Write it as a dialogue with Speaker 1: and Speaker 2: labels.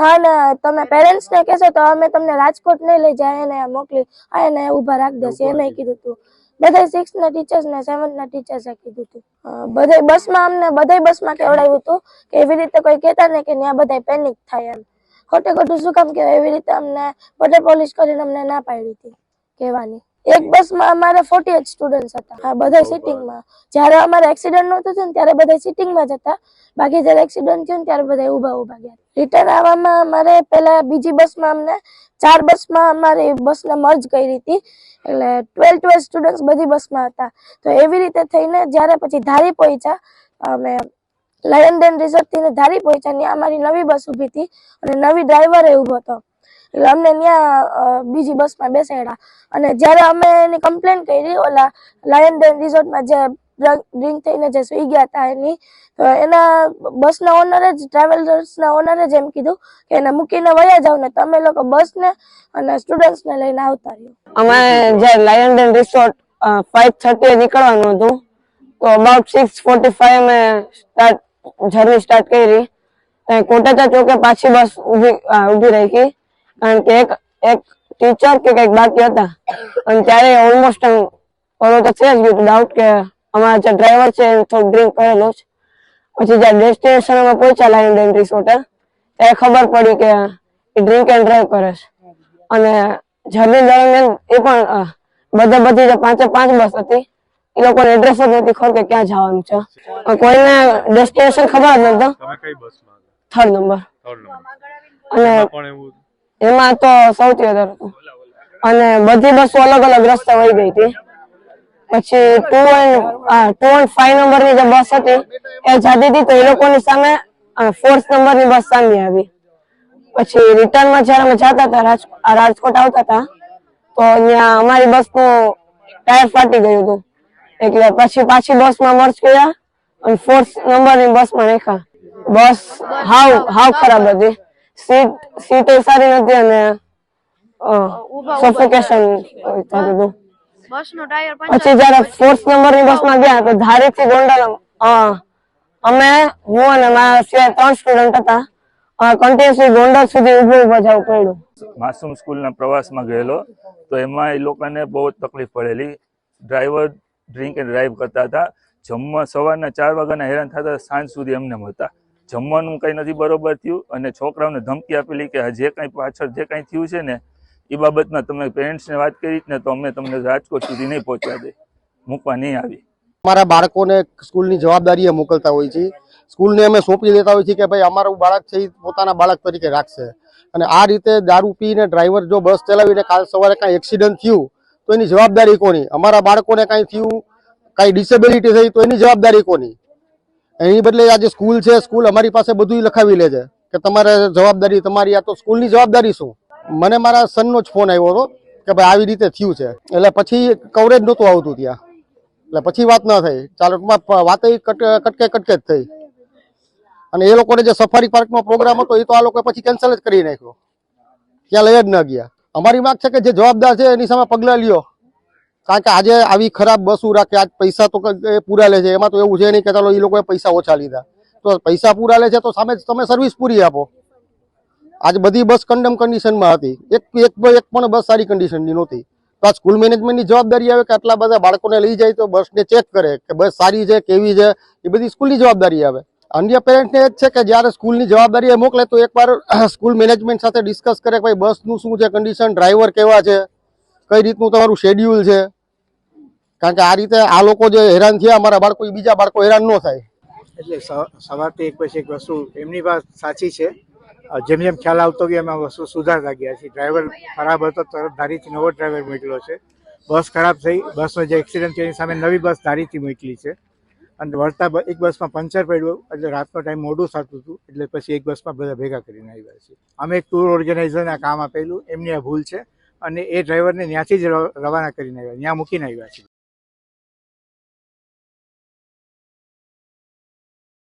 Speaker 1: હા ને તમે પેરેન્ટ્સ ને કહેશો તો અમે તમને રાજકોટ નહીં લઈ જાય એને મોકલી આ એને ઊભા રાખી દેશે એમ કીધું હતું બધા સિક્સ ના ટીચર્સ ને સેવન્થ ના ટીચર્સ કીધું હતું બધા બસમાં અમને બધા બસમાં કેવડાવ્યું હતું કે એવી રીતે કોઈ કહેતા ને કે ત્યાં બધા પેનિક થાય એમ. ખોટે ખોટું શું કામ કહેવાય? એવી રીતે અમને બટર પોલિશ કરીને અમને ના પાડી હતી કહેવાની. એક બસમાં અમારે ફોર્ટી એટ સ્ટુડન્ટ્સ હતા. હા બધા સિટિંગમાં જ્યારે અમારે એક્સિડન્ટ નહોતું થયું ત્યારે બધા સિટિંગમાં જ હતા. બાકી જ્યારે એક્સિડન્ટ થયું ને ત્યારે બધા ઊભા ઊભા ગયા. રિટર્ન આવવામાં અમારે પહેલા બીજી બસમાં અમને ચાર બસમાં અમારી બસને મર્જ કરી હતી. એટલે ટ્વેલ્વ ટ્વેલ્વ સ્ટુડન્ટ્સ બધી બસમાં હતા. તો એવી રીતે થઈને જ્યારે પછી ધારી પહોંચ્યા અમે લયન ડેન રિસોર્ટથી ધારી પહોંચ્યા ત્યાં અમારી નવી બસ ઊભી હતી અને નવી ડ્રાઈવરે ઊભો હતો. એટલે અમને ત્યાં બીજી બસમાં બેસાડ્યા. અને જ્યારે અમે એની કમ્પ્લેન કરી, ઓલા લાયન ડેન રિસોર્ટમાં જે ડ્રિંક થઈને જે સુઈ ગયા હતા એની એના બસના ઓનરે જ ટ્રાવેલર્સના ઓનરે જ એમ કીધું કે એને મૂકીને વયા જાવ ને તમે લોકો બસને અને સ્ટુડન્ટ્સને લઈને આવતા રહ્યો.
Speaker 2: અમે જે Lion Den resort five thirty નીકળવાનું હતું, તો અબાઉટ સિક્સ ફોર્ટી ફાઈવ અમે સ્ટાર્ટ જર્ની સ્ટાર્ટ કરી. ત્યાં ચોકે પાછી બસ ઊભી ઊભી રહી. ગઈ કારણ કે એક એક ટીચર કે કંઈક બાકી હતા. અને ત્યારે ઓલમોસ્ટ ઓલો તો થઈ જ ગયું ડાઉટ કે અમારા જે ડ્રાઈવર છે એ થોડું ડ્રિંક કરેલો છે. પછી જ્યાં ડેસ્ટિનેશન અમે પહોંચ્યા લાઈન ડેન રિસોર્ટે ત્યારે ખબર પડી કે એ ડ્રિંક એન્ડ ડ્રાઈવ કરે છે. અને જર્ની દરમિયાન એ પણ બધે બધી જે પાંચે પાંચ બસ હતી એ લોકોને એડ્રેસ જ નથી ખબર કે ક્યાં જવાનું છે. કોઈને ડેસ્ટિનેશન ખબર જ નતો થર્ડ નંબર અને
Speaker 3: એમાં પણ એવું
Speaker 2: એમાં તો સૌથી વધારે હતું અને બધી બસો અલગ અલગ રસ્તે વહી ગઈ હતી. પછી two and two and five નંબરની જે બસ હતી, એ જાતી હતી તો એ લોકોની સામે ફોર્થ નંબરની બસ સામે આવી. પછી રિટર્નમાં જ્યારે અમે જતા હતા, રાજ- આ રાજકોટ આવતા હતા, તો ત્યાં અમારી બસનું ટાયર ફાટી ગયું હતું. એટલે પછી પાછી બસમાં મર્જ કર્યા અને ફોર્થ નંબરની બસમાં નાખ્યા બસ હાવ હાવ ખરાબ હતી. સીટ સીટ સારી નથી અને સફોકેશન થતું હતું પછી જયારે ફોર્થ નંબરની બસમાં ગયા તો ધારીથી ગોંડલ અમે હું અને મારા સિવાય ત્રણ સ્ટુડન્ટ હતા કન્ટિન્યુઅસલી ગોંડલ સુધી ઊભો ઊભો જવું પડ્યું
Speaker 3: માસૂમ સ્કૂલના પ્રવાસમાં ગયેલો તો એમાં એ લોકોને બહુ જ તકલીફ પડેલી ડ્રાઈવર ડ્રિંક એન્ડ ડ્રાઈવ કરતા હતા જમવા સવારના ચાર વાગ્યાના હેરાન થતા સાંજ સુધી એમને હતા જમવાનું કંઈ નથી બરોબર થયું અને છોકરાઓને ધમકી આપેલી કે જે કંઈ પાછળ જે કંઈ થયું છે ને, એ બાબતમાં તમે પેરેન્ટ્સને વાત કરી ને તો અમે તમને રાજકોટ સુધી નહીં પહોંચવા દે. મૂકવા નહીં આવી.
Speaker 4: અમારા બાળકોને સ્કૂલની જવાબદારીએ મોકલતા હોય છે. સ્કૂલને અમે સોંપી દેતા હોય છે કે ભાઈ અમારું બાળક છે એ પોતાના બાળક તરીકે રાખશે. અને આ રીતે દારૂ પીને ડ્રાઈવર જો બસ ચલાવીને કાલ સવારે કાંઈ એક્સિડન્ટ થયું, તો એની જવાબદારી કોની? અમારા બાળકોને કાંઈ થયું, કાંઈ ડિસેબિલિટી થઈ, તો એની જવાબદારી કોની? એની બદલે આજે સ્કૂલ છે, સ્કૂલ અમારી પાસે બધું લખાવી લે છે. કે તમારે જવાબદારી, તમારી આ તો સ્કૂલની જવાબદારી શું? મને મારા સનનો જ ફોન આવ્યો હતો કે ભાઈ આવી રીતે થયું છે. એટલે પછી કવરેજ નહોતું આવતું ત્યાં. એટલે પછી વાત ના થઈ. ચાલો, ટૂંકમાં વાત કટ- કટકે કટકે જ થઈ. અને એ લોકોને જે સફારી પાર્કનો પ્રોગ્રામ હતો, એ તો આ લોકો પછી કેન્સલ જ કરી નાખ્યો. ત્યાં લઈ જ ન ગયા. અમારી માગ છે કે જે જવાબદાર છે, એની સામે પગલાં લ્યો. કારણ કે આજે આવી ખરાબ બસો રાખે આજ પૈસા તો પૂરા લે છે, એમાં તો એવું છે નહીં કે ચાલો એ લોકોએ પૈસા ઓછા લીધા. તો પૈસા પૂરા લે છે તો સામે તમે સર્વિસ પૂરી આપો. આજ બધી બસ કન્ડમ કન્ડિશનમાં હતી. એક એક એક પણ બસ સારી કન્ડિશનની નહોતી. તો આ સ્કૂલ મેનેજમેન્ટની જવાબદારી આવે કે આટલા બધા બાળકોને લઈ જાય તો બસને ચેક કરે કે બસ સારી છે, કેવી છે, એ બધી સ્કૂલની જવાબદારી આવે. અન્ય પેરેન્ટને એ જ છે કે જ્યારે સ્કૂલની જવાબદારી મોકલે તો એકવાર સ્કૂલ મેનેજમેન્ટ સાથે ડિસ્કસ કરે કે ભાઈ બસનું શું છે કન્ડિશન ડ્રાઈવર કેવા છે, કઈ રીતનું તમારું શેડ્યુલ છે. કારણ કે આ રીતે આ લોકો જે હેરાન થયા, અમારા બાળકો, એ બીજા બાળકો હેરાન ન થાય.
Speaker 5: એટલે સવારથી એક પછી એક વસ્તુ, એમની વાત સાચી છે. જેમ જેમ ખ્યાલ આવતો ગયો, એમાં વસ્તુ સુધારતા ગયા છે. ડ્રાઈવર ખરાબ હતો, તરત ધારીથી નવો ડ્રાઈવર મોકલ્યો છે. બસ ખરાબ થઈ, બસનો જે એક્સિડન્ટ થયો, એની સામે નવી બસ ધારીથી મોકલી છે. અને વળતા એક બસમાં પંચર પડ્યું, એટલે રાતનો ટાઈમ મોડું થતું હતું, એટલે પછી એક બસમાં બધા ભેગા કરીને આવ્યા છે. અમે એક ટૂર ઓર્ગેનાઇઝરને કામ આપેલું, એમની આ ભૂલ છે. અને એ ડ્રાઈવરને ત્યાંથી જ રવાના કરીને આવ્યા ત્યાં મૂકીને આવ્યા છે.